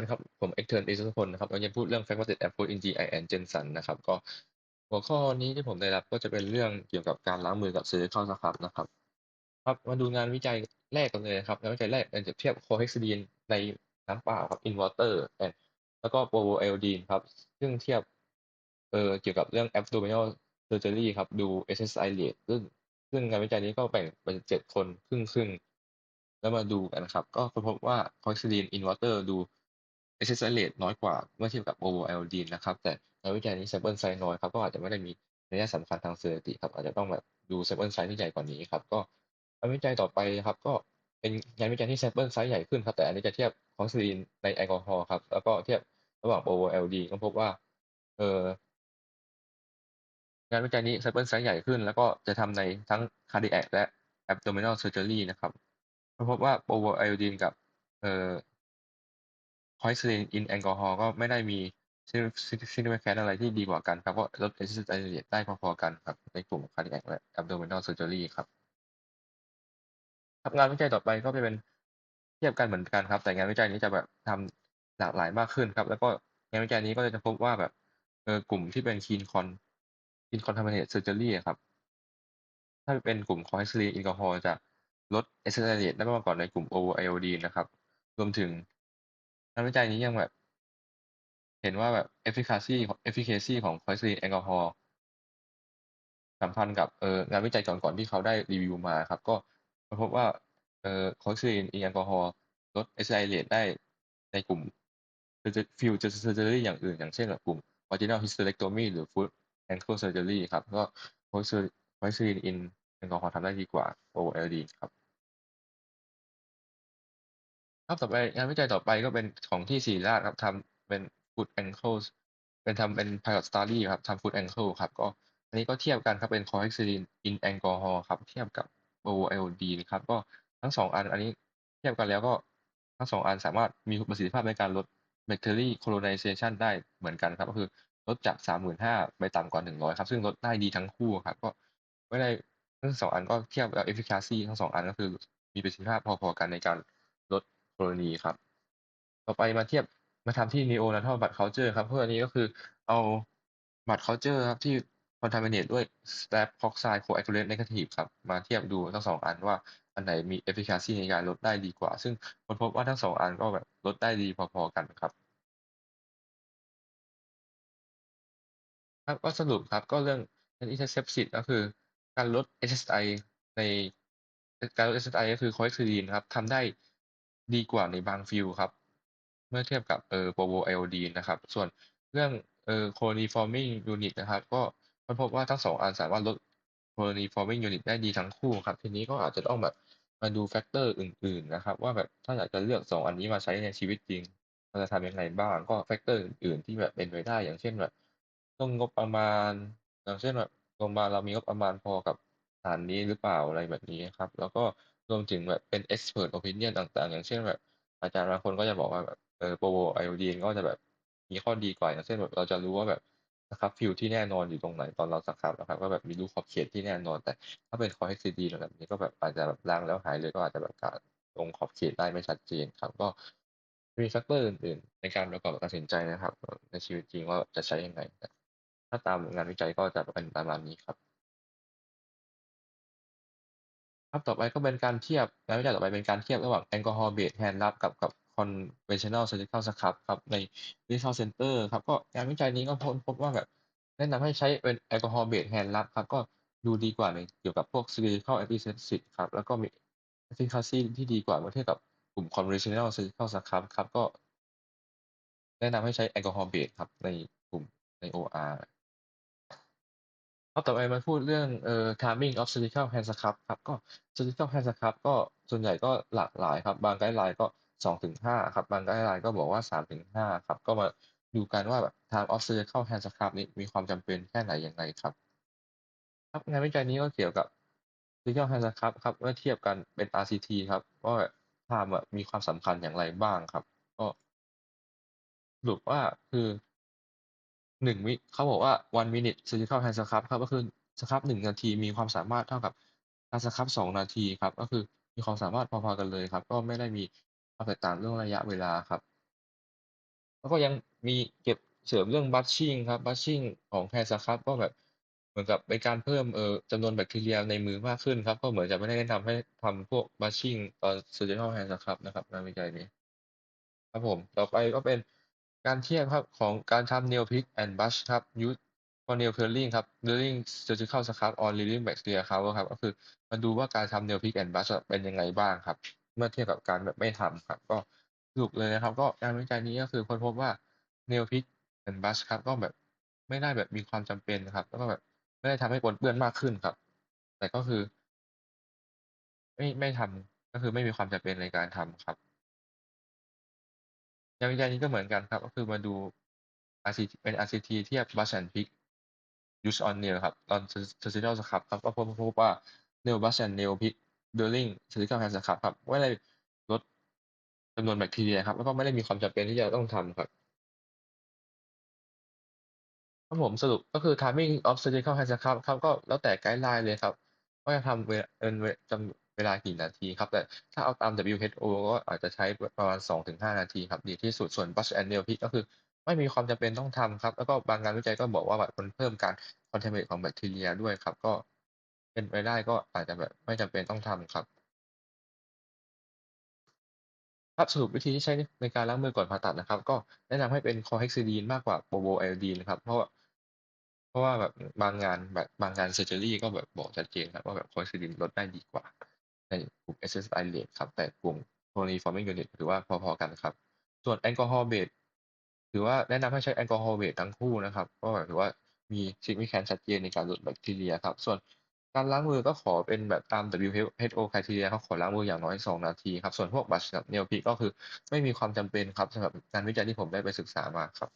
วัสดีครับ ผม Extern อิทธิพลนะครับวันนี้พูดเรื่อง Fragmented Approach in GIN Jensen นะครับ ก็หัวข้อนี้ที่ผมได้รับก็จะเป็นเรื่องเกี่ยวกับการล้างมือกับ Surgical Scrub นะครับ ครับ มาดูงานวิจัยแรกกันเลยนะครับงานวิจัยแรกเป็นเปรียบเทียบ Chlorhexidine ในน้ำเปล่าครับ in water and แล้วก็ Provoiodine ครับ ซึ่งเทียบเอ่อเกี่ยวกับเรื่อง Abdominal Surgery ครับ ดู SSI rate ซึ่งซึ่งงานวิจัยนี้ก็แบ่งเป็น7คนครึ่งๆแล้วมาดูกันครับ ก็ค้นพบว่า Chlorhexidine in water ดู SSI rate น้อยกว่าเมื่อเทียบกับ OVL d นะครับ แต่งานวิจัยนี้ sample size น้อยครับ ก็อาจจะไม่ได้มีนัยสำคัญทางสถิติครับ อาจจะต้องแบบดู sample size ที่ใหญ่กว่านี้ครับ ก็งานวิจัยต่อไปครับ ก็เป็นงานวิจัยที่ sample size ใหญ่ขึ้นครับ แต่อันนี้จะเทียบ Chlorhexidine ในแอลกอฮอล์ครับ แล้วก็เทียบระหว่าง OVL d ก็พบว่า เอ่องานวิจัยนี้ sample size ใหญ่ขึ้น แล้วก็จะทำในทั้ง Cardiac และ Abdominal Surgery นะครับก็พบว่า OVL d กับ เอ่อ Chlorhexidine in แอลกอฮอล์ก็ไม่ได้มี significant อะไรที่ดีกว่ากันครับ ก็ลด SSI rate ได้พอๆกันครับ ในกลุ่ม Cardiac และ Abdominal Surgery ครับครับงานวิจัยต่อไปก็จะเป็นเทียบกันเหมือนกันครับ แต่งานวิจัยนี้จะแบบทำหลากหลายมากขึ้นครับ แล้วก็งานวิจัยนี้ก็จะพบว่าแบบเออกลุ่มที่เป็น Clean Con Clean Contaminated Surgery อะครับ ถ้าเป็นกลุ่ม Chlorhexidine แอลกอฮอล์จะลด SSI rate ได้มากกว่าในกลุ่ม Provoiodine นะครับ รวมถึงานวิจัยนี้ยังแบบ เห็นว่าแบบ efficacy ของ efficacy ของ Chlorhexidine แอลกอฮอล์สัมพันธ์กับเอองานวิจัยก่อนๆที่เขาได้รีวิวมาครับ ก็พบว่าเอ่อ p o i s o n แอลกอฮอล์ลด SSI rate ได้ในกลุ่ม Surge Field Surgery อย่างอื่น อย่างเช่นแบบกลุ่ม Vaginal Hysterectomy หรือ Foot Ankle Surgery ครับ ก็ Chlorhexi Chlorhexidine in แอลกอฮอล์ทำได้ดีกว่า Provoiodine ครับ ครับต่อไปงานวิจัยต่อไปก็เป็นของที่ศิริราชครับทำเป็น Foot Ankles เป็นทำเป็น Pilot Study ครับทำ Foot Ankle ครับก็อันนี้ก็เทียบกันครับเป็น Chlorhexidine in แอลกอฮอล์ครับเทียบกับ Provoiodine ครับก็ทั้ง2อันอันนี้เทียบกันแล้วก็ทั้ง2อันสามารถมีประสิทธิภาพในการลด Mercury Colonization ได้เหมือนกันครับ ก็คือลดจาก35,000ไปต่ำกว่า100ครับ ซึ่งลดได้ดีทั้งคู่ครับ ก็ไม่ได้ทั้ง2อันก็เทียบแล้ว efficacy ทั้ง2อันก็คือมีประสิทธิภาพพอๆกันในการ ลด Colony ครับ ต่อไปมาเทียบมาทำที่ Neonatal Blood Culture ครับ เพราะอันนี้ก็คือเอา Blood Culture ครับ ที่ Contaminate ด้วย Staph Oxide Coagulate Negative ครับ มาเทียบดูทั้ง2อันว่าอันไหนมี efficacy ในการลดได้ดีกว่า ซึ่งคนพบว่าทั้ง2อันก็แบบลดได้ดีพอๆกันครับ ครับก็สรุปครับก็เรื่อง Antisepsis ก็คือการลด SSI ในการลด SSI ก็คือ Chlorhexidine ครับทำได้ ดีกว่าในบางฟิลด์ครับ เมื่อเทียบกับ เอ่อ Provo IOD นะครับ ส่วนเรื่อง เอ่อ Colony Forming Unit นะครับ ก็ค้นพบว่าทั้ง2อันสามารถลด Colony Forming Unit ได้ดีทั้งคู่ครับ ทีนี้ก็อาจจะต้องแบบมาดู factor อื่น ๆ นะครับ ว่าแบบถ้าอยากจะเลือก2อันนี้มาใช้ในชีวิตจริงเราจะทำยังไงบ้าง ก็ factor อื่น ๆ ที่แบบเป็นไปได้ อย่างเช่นแบบเรื่องงบประมาณ อย่างเช่นแบบโรงพยาบาลเรามีงบประมาณพอกับสานนี้หรือเปล่าอะไรแบบนี้ครับ แล้วก็ รวมถึงแบบเป็น Expert Opinion ต่าง ๆ อย่างเช่นแบบ อาจารย์บางคนก็จะบอกว่าแบบเอ่อ Provoiodine ก็จะแบบมีข้อดีกว่าอย่างเช่นแบบเราจะรู้ว่าแบบสครับฟิลที่แน่นอนอยู่ตรงไหนตอนเราสครับอะครับว่าแบบมีรูขอบเขตที่แน่นอน แต่ถ้าเป็น Chlorhexidine แบบนี้ก็แบบอาจจะแบบล้างแล้วหายเลยก็อาจจะแบบกะตรงขอบเขตได้ไม่ชัดเจนครับก็มี factor อื่นๆในการประกอบตัดสินใจนะครับ ในชีวิตจริงว่าจะใช้ยังไงถ้าตามงานวิจัยก็จะเป็นประมาณนี้ครับ ครับ ต่อไปก็เป็นการเทียบ งานวิจัยต่อไปเป็นการเทียบระหว่าง Alcohol Based Hand Rub กับกับ Conventional Surgical Scrub ครับใน Medical Center ครับก็งานวิจัยนี้ก็ค้นพบว่าแบบแนะนำให้ใช้เป็น Alcohol Based Hand Rub ครับก็ดูดีกว่าในเกี่ยวกับพวก Surgical Antisepsis ครับแล้วก็มี efficacy ที่ดีกว่าเมื่อเทียบกับกลุ่ม Conventional Surgical Scrub ครับก็ แนะนำให้ใช้ Alcohol Based ครับในกลุ่มใน OR ครับต่อไปมาพูดเรื่อง เอ่อ Timing of Surgical Hand Scrub ครับ ก็ Surgical Hand Scrub ก็ส่วนใหญ่ก็หลากหลายครับ บาง Guideline ก็ 2-5 ครับ บาง Guideline ก็บอกว่า 3-5 ครับ ก็มาดูกันว่าแบบ Time of Surgical Hand Scrub นี้มีความจำเป็นแค่ไหนอยังไงครับ ครับงานวิจัยนี้ก็เกี่ยวกับ Surgical Hand Scrub ครับเมื่อเทียบกันเป็น RCT ครับว่า Time อะมีความสำคัญอย่างไรบ้างครับ ก็สรุปว่าคือ 1วิเขาบอกว่า1 minute surgical hand scrub ครับก็คือสครับ1นาทีมีความสามารถเท่ากับการสครับ2นาทีครับก็คือมีความสามารถพอๆกันเลยครับ ก็ไม่ได้มีความแตกต่างเรื่องระยะเวลาครับ แล้วก็ยังมีเก็บเสริมเรื่อง Brushing ครับ Brushing ของ Hand Scrub ก็แบบเหมือนกับเป็นการเพิ่มเอ่อจำนวนแบคทีเรียในมือมากขึ้นครับ ก็เหมือนจะไม่ได้แนะนำให้ทำพวก Brushing ตอน Surgical Hand Scrub นะครับงานวิจัยนี้ ครับผม ต่อไปก็เป็น การเทียบครับ ของการทำ Nail Pick and Brush ครับ Use for nail peeling ครับ during surgical scrub on living bacteria cover ครับ ก็คือมาดูว่าการทำ Nail Pick and Brush อะเป็นยังไงบ้างครับ เมื่อเทียบกับการแบบไม่ทำครับ ก็สรุปเลยนะครับ ก็งานวิจัยนี้ก็คือค้นพบว่า Nail Pick and Brush ครับ ก็แบบไม่ได้แบบมีความจำเป็นครับ แล้วก็แบบไม่ได้ทำให้ปนเปื้อนมากขึ้นครับ แต่ก็คือ ไม่ไม่ทำก็คือไม่มีความจำเป็นในการทำครับ งานวิจัยนี้ก็เหมือนกันครับ ก็คือมาดู RCT เป็น RCT เทียบ Brush and Pick Use on Nail ครับตอน Sur Surgical Scrub ครับ ก็พบพบว่า Nail Brush and Nail Pick during Surgical Hand Scrub ครับไม่ได้ลดจำนวนแบคทีเรียครับ แล้วก็ไม่ได้มีความจำเป็นที่จะต้องทำครับครับผมสรุปก็คือ timing of surgical hand scrub ครับก็แล้วแต่ไกด์ไลน์เลยครับ ว่าจะทำเวลาเป็นเวจำ เวลากี่นาทีครับ แต่ถ้าเอาตาม WHO ก็อาจจะใช้ประมาณ 2-5 นาทีครับ ดีที่สุด ส่วน Brush and Nail Pick ก็คือไม่มีความจำเป็นต้องทำครับ แล้วก็บางงานวิจัยก็บอกว่าแบบมันเพิ่มการ c o n t a m i n a t ของแบคทีเรียด้วยครับ ก็เป็นไปได้ก็อาจจะแบบไม่จำเป็นต้องทำครับครับสรุปวิธีที่ใช้ในการล้างมือก่อนผ่าตัดนะครับ ก็แนะนำให้เป็น Chlorhexidine มากกว่า Bromoiodine ครับเพราะว่าเพราะว่าแบบบางงานแบบบางงานเซอร์เจอรี่ก็แบบบอกชัดเจนครับว่าแบบ Chlorhexidine ลดได้ดีกว่า ในกลุ่ม SSI rate ครับ แต่กลุ่ม Chlorine-forming unit ถือว่าพอๆกันครับ ส่วนแอลกอฮอล์เบสถือว่าแนะนำให้ใช้แอลกอฮอล์เบสทั้งคู่นะครับเพราะแบบถือว่ามี significant ชัดเจนในการลดแบคทีเรียครับ ส่วนการล้างมือก็ขอเป็นแบบตาม WHO criteria ครับขอล้างมืออย่างน้อย 2 นาทีครับ ส่วนพวก Brush กับ Nail Pick ก็คือไม่มีความจำเป็นครับสำหรับงานวิจัยที่ผมได้ไปศึกษามาครับ